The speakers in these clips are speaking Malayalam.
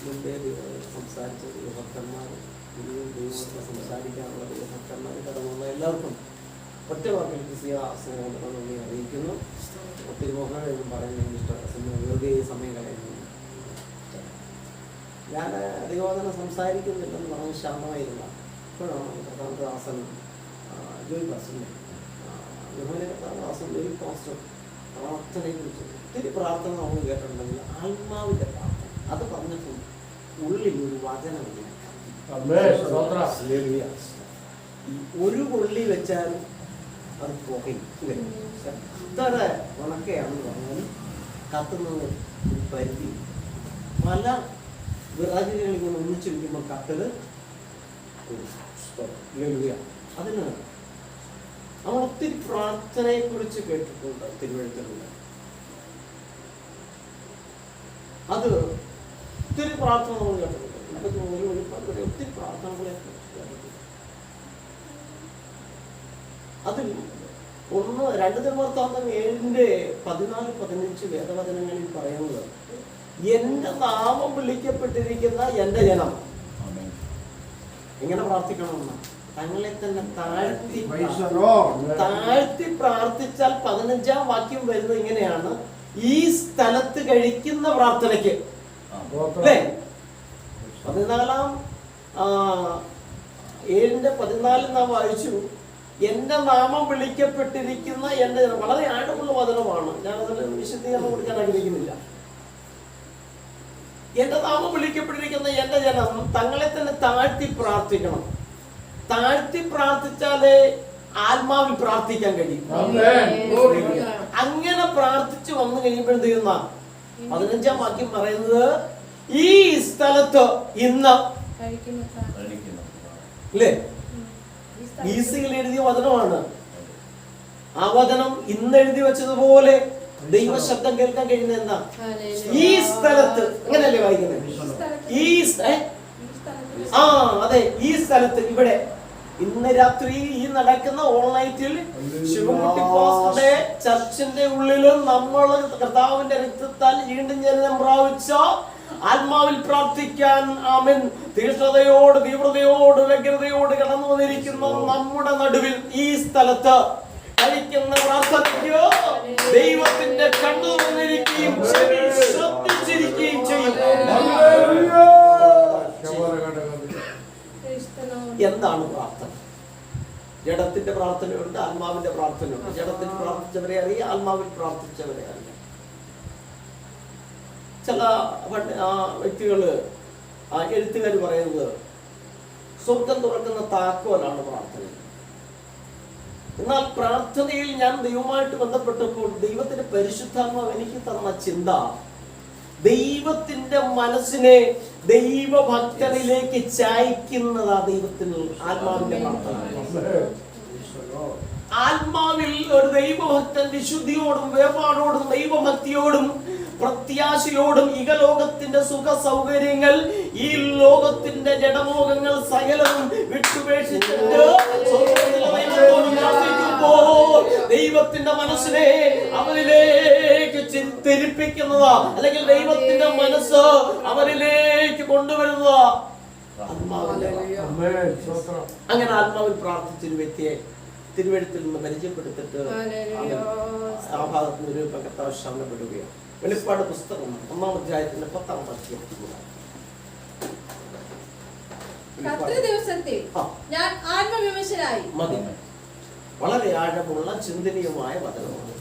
മുമ്പേ സംസാരിച്ച ദൈവഭക്തന്മാർ ഇനിയും ദൈവത്തെ സംസാരിക്കാനുള്ള ദൈവഭക്തന്മാർ കടന്നുള്ള എല്ലാവർക്കും ഒറ്റ വാക്കിൽ ക്രിസ്തീയ സ്നേഹം നന്ദി അറിയിക്കുന്നു ഒത്തിരി മോഹനൊന്നും പറയുന്നത് ഇഷ്ടം വെറുതെ സമയം കളയുന്നു ഞാൻ ദൈവവചനം സംസാരിക്കുന്നില്ലെന്ന് പറഞ്ഞ് ശാന്തമായിരുന്ന ഇപ്പോഴാണ് കർത്താദാസൻ ജോയി പാസ്റ്ററിനെ യോഹന കർത്താദാസൻ ജോയി പാസ്റ്റർ പ്രാർത്ഥനയെ കുറിച്ച് ഒത്തിരി പ്രാർത്ഥന നമ്മൾ കേട്ടിട്ടുണ്ടെങ്കിൽ ആത്മാവിന്റെ പ്രാർത്ഥന അത് പറഞ്ഞപ്പോൾ ഉള്ളിൽ ഒരു. ഈ ഒരു കൊള്ളി വെച്ചാലും അത് പുകയും? എത്ര ഉണക്കയാണെന്ന് പറഞ്ഞാലും കത്തുന്നത് ഒരു പരിധി പല വിറാജികളിൽ ഇങ്ങനെ ഒന്നിച്ച് വയ്ക്കുമ്പോൾ കത്തൽ ഹല്ലേലൂയ. അതിന് നമ്മൾ ഒത്തിരി പ്രാർത്ഥനയെ കുറിച്ച് കേട്ടിട്ടുണ്ട് തിരുവഴുത്തിലുള്ള അത് ഒത്തിരി പ്രാർത്ഥന നമ്മൾ കേട്ടിട്ടുണ്ട്. ഒരു വരെ ഒത്തിരി പ്രാർത്ഥനകളെ അതിൽ ഒന്ന് രണ്ട് തിരുവർത്താന്തം ഏഴിന്റെ പതിനാല് പതിനഞ്ച് വേദവചനങ്ങളിൽ പറയുന്നത് എന്റെ നാമം വിളിക്കപ്പെട്ടിരിക്കുന്ന എന്റെ ജനം. എങ്ങനെ പ്രാർത്ഥിക്കണമെന്ന് തങ്ങളെ തന്നെ താഴ്ത്തി. താഴ്ത്തി പ്രാർത്ഥിച്ചാൽ പതിനഞ്ചാം വാക്യം വരുന്നത് ഇങ്ങനെയാണ്. ഈ സ്ഥലത്ത് കഴിക്കുന്ന പ്രാർത്ഥനയ്ക്ക്. അല്ലേ? പതിനാലാം ഏഴിന്റെ പതിനാലിൽ നാം വായിച്ചു എന്റെ നാമം വിളിക്കപ്പെട്ടിരിക്കുന്ന എന്റെ വളരെ ആഴമുള്ള വചനമാണ്. ഞാൻ അതിൽ വിശദീകരണം കൊടുക്കാൻ ആഗ്രഹിക്കുന്നില്ല. എന്റെ നാമം വിളിക്കപ്പെട്ടിരിക്കുന്ന എന്റെ ജനം തങ്ങളെ തന്നെ താഴ്ത്തി പ്രാർത്ഥിക്കണം. താഴ്ത്തി പ്രാർത്ഥിച്ചാലേ ആത്മാവിൽ പ്രാർത്ഥിക്കാൻ കഴിയും. അങ്ങനെ പ്രാർത്ഥിച്ചു വന്നു കഴിയുമ്പോഴത്തേക്കുന്ന പതിനഞ്ചാം വാക്യം പറയുന്നത് ഈ സ്ഥലത്ത് ഇന്ന് അല്ലേ? എഴുതിയ വചനമാണ്. ആ വചനം ഇന്ന് എഴുതി വെച്ചതുപോലെ ദൈവശബ്ദം കേൾക്കാൻ കഴിയുന്ന എന്താ? ഈ സ്ഥലത്ത്. അങ്ങനല്ലേ വായിക്കുന്നത്? ഈ? ആ അതെ ഈ സ്ഥലത്ത് ഇവിടെ ഇന്ന് രാത്രി ഈ നടക്കുന്ന ഓൺലൈറ്റിൽ ശിവൻകുട്ടി പാസ്റ്ററുടെ ചർച്ചിന്റെ ഉള്ളിലും നമ്മൾ കർത്താവിന്റെ രക്തത്താൽ വീണ്ടും ജനനം പ്രാപിച്ച ആത്മാവിൽ പ്രാർത്ഥിക്കാൻ ആമൻ. തീഷ്ണതയോട് തീവ്രതയോട് വ്യഗ്രതയോട് കടന്നു വന്നിരിക്കുന്ന നമ്മുടെ നടുവിൽ ഈ സ്ഥലത്ത് കഴിക്കുന്ന പ്രാർത്ഥനയ്ക്ക് ദൈവത്തിന്റെ കണ്ണു വന്നിരിക്കുകയും എന്താണ് പ്രാർത്ഥന? ജഡത്തിന്റെ പ്രാർത്ഥനയുണ്ട് ആത്മാവിന്റെ പ്രാർത്ഥനയുണ്ട്. ജഡത്തിൽ പ്രാർത്ഥിച്ചവരെ അറിയാം ആത്മാവിൽ പ്രാർത്ഥിച്ചവരെ അറിയാം. ചില വ്യക്തികൾ ആ എഴുത്തുകാർ പറയുന്നത് സ്വർഗം തുറക്കുന്ന താക്കോലാണ് പ്രാർത്ഥന. എന്നാൽ പ്രാർത്ഥനയിൽ ഞാൻ ദൈവമായിട്ട് ബന്ധപ്പെട്ടപ്പോൾ ദൈവത്തിന്റെ പരിശുദ്ധാത്മാവ് എനിക്ക് തന്ന ചിന്ത ദൈവത്തിന്റെ മനസ്സിനെ ദൈവഭക്തനിലേക്ക് ചായ്ക്കുന്നതാ ദൈവത്തിന് ആത്മാവിന്റെ ആത്മാവിൽ ഒരു ദൈവഭക്തൻ വിശുദ്ധിയോടും വേപാടോടും ദൈവഭക്തിയോടും പ്രത്യാശയോടും ഇകലോകത്തിന്റെ സുഖ സൗകര്യങ്ങൾ ഈ ലോകത്തിന്റെ ജഡമോഹങ്ങൾ സകലവും വിട്ടുപേക്ഷിച്ചിട്ട് ദൈവത്തിന്റെ മനസ്സിനെ അവനിലേക്ക് തിരിപ്പിക്കുന്നതാ അല്ലെങ്കിൽ ദൈവത്തിന്റെ മനസ്സ് അവരിലേക്ക് കൊണ്ടുവരുന്നതാ. അങ്ങനെ ആത്മാവിൽ പ്രാർത്ഥിച്ചൊരു വ്യക്തിയെ തിരുവഴുത്തിൽ നിന്ന് പരിചയപ്പെടുത്തിട്ട് ആ ഭാഗത്ത് നിന്ന് ഒരു കർത്താവ് ശമനപ്പെടുകയാണ് വെളിപ്പാട് പുസ്തകം ഒന്നാം അധ്യായത്തിന്റെ പത്താം വാക്യം. കത്ര ദിവസത്തിൽ ഞാൻ ആത്മവിമശനായി മതി. വളരെ ആഴമുള്ള ചിന്തനീയമായ വചനമാണ്.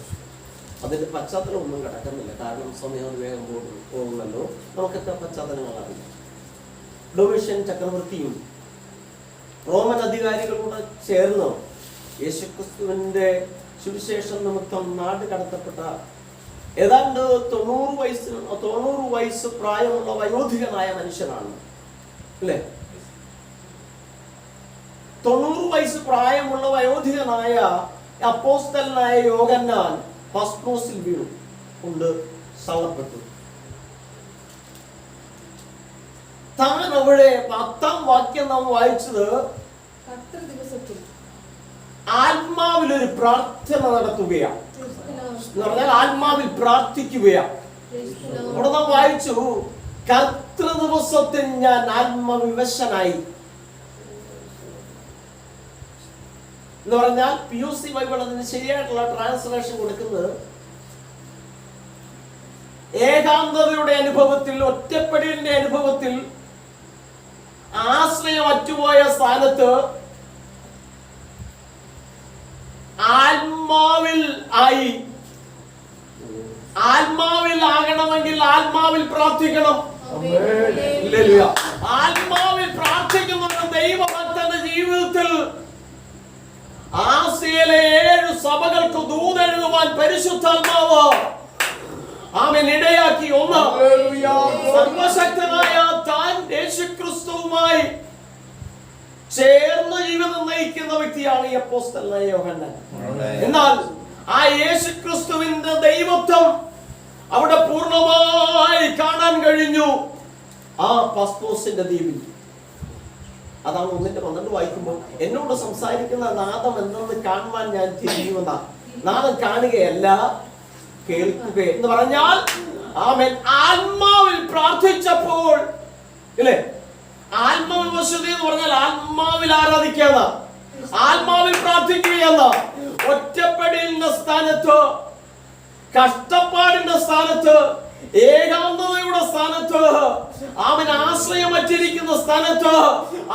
അതിന്റെ പശ്ചാത്തലം ഒന്നും കിടക്കുന്നില്ല. കാരണം സമയം വേഗം പോകുന്നല്ലോ. നമുക്കൊക്കെ പശ്ചാത്തലങ്ങൾ അറിയാം ഡൊമിഷ്യൻ ചക്രവർത്തിയും റോമൻ അധികാരികളോട് ചേർന്ന്? യേശുക്രിസ്തുവിന്റെ സുവിശേഷം നിമിത്തം നാട് കടത്തപ്പെട്ട ഏതാണ്ട് തൊണ്ണൂറ് വയസ്സ് തൊണ്ണൂറ് വയസ്സ് പ്രായമുള്ള വയോധികനായ മനുഷ്യനാണ്. അല്ലേ? തൊണ്ണൂറ് വയസ്സ് പ്രായമുള്ള വയോധികനായ അപ്പോസ്തലനായ യോഗന്നാൻ പസ്മോസിൽ വീണു കൊണ്ട് തള്ളപ്പെട്ടു താൻ അവിടെ പത്താം വാക്യം നാം വായിച്ചത് ആത്മാവിൽ ഒരു പ്രാർത്ഥന നടത്തുകയാണ്. പറഞ്ഞാൽ ആത്മാവിൽ പ്രാർത്ഥിക്കുകയാണ്. അവിടെ നാം വായിച്ചു കർത്തൃ ദിവസത്തിൽ ഞാൻ ആത്മവിവശനായി. എന്ന് പറഞ്ഞാൽ പി യു സി ബൈബിൾ അതിന് ശരിയായിട്ടുള്ള ട്രാൻസ്ലേഷൻ കൊടുക്കുന്നത് ഏകാന്തതയുടെ അനുഭവത്തിൽ ഒറ്റപ്പെടലിന്റെ അനുഭവത്തിൽ ആശ്രയം അറ്റുപോയ സ്ഥാനത്ത് ആത്മാവിൽ ആയി. ആത്മാവിൽ ആകണമെങ്കിൽ ആത്മാവിൽ പ്രാർത്ഥിക്കണം. ഇടയാക്കി ഒന്ന്. സർവശക്തനായ താൻ യേശുക്രിസ്തുവുമായി ചേർന്ന് ജീവിതം നയിക്കുന്ന വ്യക്തിയാണ് ഈ അപ്പോസ്തലനായ യോഹന്നാൻ. എന്നാൽ ആ യേശുക്രിസ്തുവിന്റെ ദൈവത്വം അവിടെ പൂർണമായി കാണാൻ കഴിഞ്ഞു. ആ പസ്തോസിന്റെ ദ്വീപിൽ. അതാണ് ഒന്നിന്റെ പന്ത്രണ്ട് വായിക്കുമ്പോൾ എന്നോട് സംസാരിക്കുന്ന നാദം എന്തെന്ന് കാണുവാൻ ഞാൻ തിരിയുമെന്ന നാദം കാണുകയല്ല കേൾക്കുക എന്ന് പറഞ്ഞാൽ ആമൻ. ആത്മാവിൽ പ്രാർത്ഥിച്ചപ്പോൾ ഇല്ലേ ആത്മവിവശത എന്ന് പറഞ്ഞാൽ ആത്മാവിൽ ആരാധിക്കുക ആത്മാവിൽ പ്രാർത്ഥിക്കുകയെന്ന ഒറ്റപ്പെടലിന്റെ സ്ഥാനത്ത് കഷ്ടപ്പാടിന്റെ സ്ഥാനത്ത് ഏകാന്തതയുടെ സ്ഥാനത്ത് അവൻ ആശ്രയം വച്ചിരിക്കുന്ന സ്ഥാനത്ത്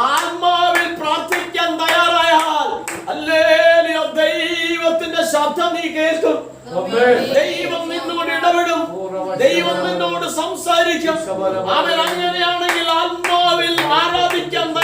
ആത്മാവിൽ പ്രാർത്ഥിക്കാൻ തയ്യാറായാൽ അല്ലേ ദൈവത്തിന്റെ ശബ്ദം നീ കേൾക്കും. ദൈവം നിന്നോട് സംസാരിക്കും. അവൻ അങ്ങനെയാണെങ്കിൽ ആത്മാവിൽ ആരാധന